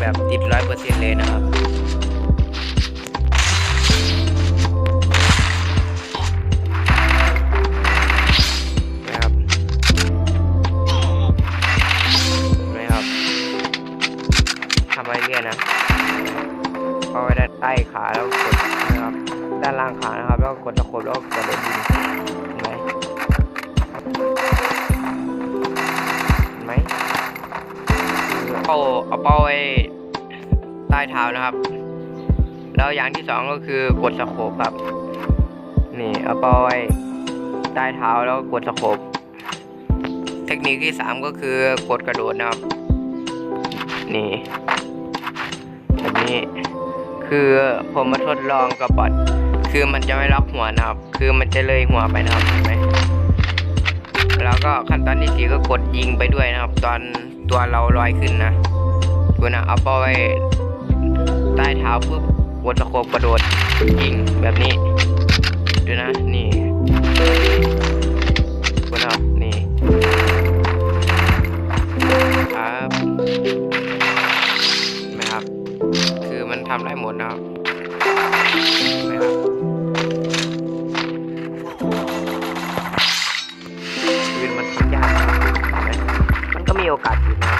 แบบติดร้อยเปอร์เซ็นต์เลยนะครับนะเข้าไปด้ใต้ขาแล้วกดนะครับ ด้านล่างขานะครับ แล้วกดตะโขบแล้วกดลงดินไมเไหม เอาเอาเป้าไว้ใต้เท้านะครับ แล้วอย่างที่สองก็คือกดสโคปครับ นี่เอาเป้าไว้ใต้เท้าแล้วกดสโคปเทคนิคที่สามก็คือกดกระโดดนะครับ นี่แบบนี้คือผมมาทดลองกับบอทคือมันจะไม่ล็อกหัวนะครับ คือมันจะเลยหัวไปนะครับเห็นไหม แล้วก็ขั้นตอนที่สี่ก็กดยิงไปด้วยนะครับ ตอนตัวเราลอยขึ้นนะดูนะเอาเป้าไว้ใต้เท้าปุ๊บกดสโคปกระโดดยิงแบบนี้ดูนะนี่ดูนะครับนี่ครับเห็นไหมครับ คือมันทำได้หมดนะครับนะครับ เห็นไหมมันก็